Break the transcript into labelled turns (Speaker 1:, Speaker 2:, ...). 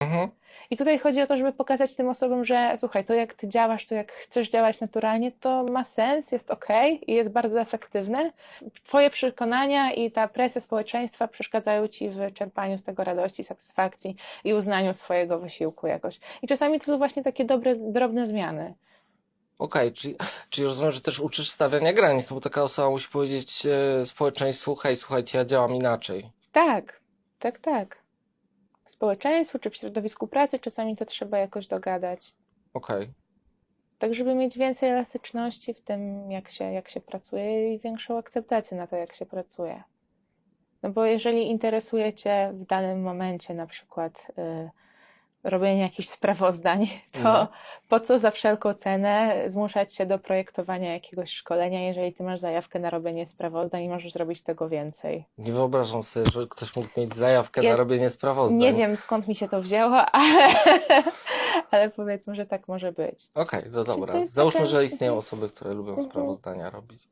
Speaker 1: Mhm.
Speaker 2: I tutaj chodzi o to, żeby pokazać tym osobom, że słuchaj, to jak ty działasz, to jak chcesz działać naturalnie, to ma sens, jest ok i jest bardzo efektywne. Twoje przekonania i ta presja społeczeństwa przeszkadzają ci w czerpaniu z tego radości, satysfakcji i uznaniu swojego wysiłku jakoś. I czasami to są właśnie takie dobre, drobne zmiany.
Speaker 1: Okej, czyli, czyli rozumiem, że też uczysz stawiania granic, bo taka osoba musi powiedzieć e, społeczeństwu, hej, słuchajcie, ja działam inaczej.
Speaker 2: Tak, tak, tak. W społeczeństwu czy w środowisku pracy czasami to trzeba jakoś dogadać.
Speaker 1: Okej.
Speaker 2: Tak, żeby mieć więcej elastyczności w tym, jak się, jak się pracuje i większą akceptację na to, jak się pracuje. No bo jeżeli interesuje Cię w danym momencie na przykład y, robienie jakichś sprawozdań, to
Speaker 1: Mhm.
Speaker 2: po co za wszelką cenę zmuszać się do projektowania jakiegoś szkolenia, jeżeli Ty masz zajawkę na robienie sprawozdań i możesz zrobić tego więcej?
Speaker 1: Nie wyobrażam sobie, że ktoś mógł mieć zajawkę
Speaker 2: Ja
Speaker 1: na robienie sprawozdań.
Speaker 2: Nie wiem skąd mi się to wzięło, ale, ale powiedzmy, że tak może być.
Speaker 1: Okej, no
Speaker 2: to
Speaker 1: dobra. Załóżmy,
Speaker 2: taka-
Speaker 1: że istnieją osoby, które lubią
Speaker 2: Mhm.
Speaker 1: sprawozdania robić.